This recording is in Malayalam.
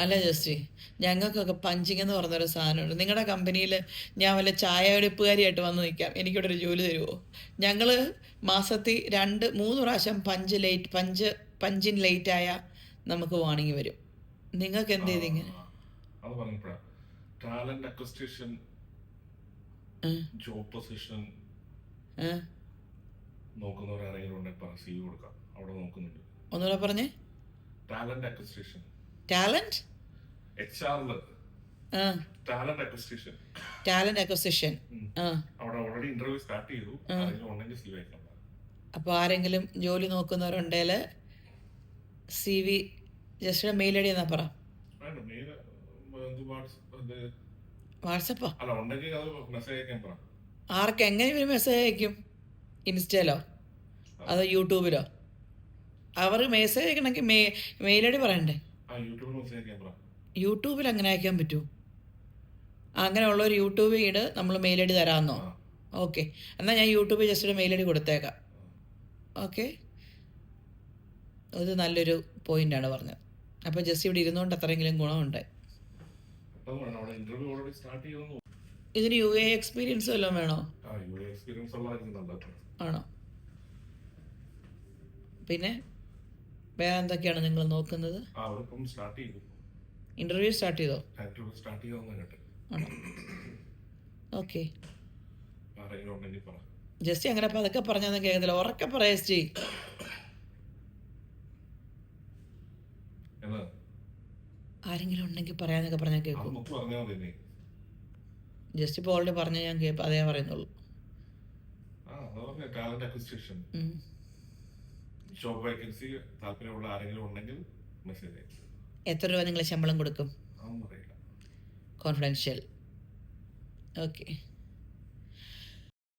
അല്ല ജസ്റ്റി ഞങ്ങൾക്കൊക്കെ പഞ്ചിങ് എന്ന് പറഞ്ഞൊരു സാധനമുണ്ട്. നിങ്ങളുടെ കമ്പനിയിൽ ഞാൻ വല്ല ചായ എടുപ്പുകാരിയായിട്ട് വന്ന് നിൽക്കാം എനിക്കിവിടെ ഒരു ജോലി തരുമോ ഞങ്ങൾ മാസത്തിൽ രണ്ട് മൂന്ന് പ്രാവശ്യം പഞ്ച് ലേറ്റ് പഞ്ച് പഞ്ചിൻ ലേറ്റ് ആയാൽ നമുക്ക് വാണിംഗ് വരും. നിങ്ങൾക്ക് എന്ത് ചെയ്ത് ഇങ്ങനെ? ടാലന്റ് അക്വസ്റ്റേഷൻ ജോബ് പൊസിഷൻ ഉണ്ടെങ്കിൽ പറ സി കൊടുക്കാം. അവിടെ നോക്കുന്നുണ്ട്. ഒന്നുകൂടെ പറഞ്ഞേ. Talent acquisition talent talent acquisition ആ. അവിടെ ഓൾറെഡി ഇന്റർവ്യൂ സ്റ്റാർട്ട് ചെയ്തു. ആരെങ്കിലും ഉണ്ടെങ്കിൽ സി അയക്കാം അപ്പോൾ ആരെങ്കിലും ജോലി നോക്കുന്നവരുണ്ടെങ്കിൽ C V just mail I D എന്നാ പറ? ആർക്കെങ്ങനെ വാട്സപ്പാ? ആർക്ക് എങ്ങനെ മെസ്സേജ് അയക്കും? ഇൻസ്റ്റയിലോ? അതോ യൂട്യൂബിലോ? അവർ മെസ്സേജ് അയക്കണമെങ്കിൽ മെയിൽ ഐ ഡി പറയണ്ടേ? യൂട്യൂബിൽ അങ്ങനെ അയക്കാൻ പറ്റൂ. അങ്ങനെയുള്ള ഒരു യൂട്യൂബ് ഇട് നമ്മൾ മെയിൽ ഐ ഡി തരാമെന്നോ ഓക്കെ എന്നാൽ ഞാൻ യൂട്യൂബിൽ ജസ്റ്റ് ഒരു മെയിൽ ഐ ഡി കൊടുത്തേക്കാം. ഓക്കെ അത് നല്ലൊരു പോയിന്റാണ് പറഞ്ഞത്. അപ്പോൾ ജസ്റ്റ് ഇവിടെ ഇരുന്നുകൊണ്ട് അത്രയെങ്കിലും ഗുണമുണ്ട്. ഇതിന് യു എ എക്സ്പീരിയൻസ് വല്ലതും വേണോ? ആണോ? പിന്നെ? വേറെ എന്തൊക്കെയാണ് നിങ്ങൾ നോക്കുന്നത്? ഇന്റർവ്യൂ സ്റ്റാർട്ട് ചെയ്തു. ഓക്കെ. ജസ്റ്റ് അങ്ങനെ അപ്പം അതൊക്കെ പറഞ്ഞാൽ കേൾക്കുന്നില്ല. ഉറക്കെ പറയാ ജസ്റ്റ്. ആരെങ്കിലും ഉണ്ടെങ്കിൽ പറയാന്നൊക്കെ പറഞ്ഞാൽ കേൾക്കും. ജസ്റ്റ് ഇപ്പോൾ ഓൾറെഡി പറഞ്ഞ ഞാൻ കേൾപ്പ് അതേ പറയുന്നുള്ളൂ. Talent acquisition. ജോബ് വേക്കൻസി താല്പര്യമുള്ള ആരെങ്കിലും ഉണ്ടെങ്കിൽ മെസ്സേജ് എത്ര രൂപ നിങ്ങൾ ശമ്പളം കൊടുക്കും? Confidential okay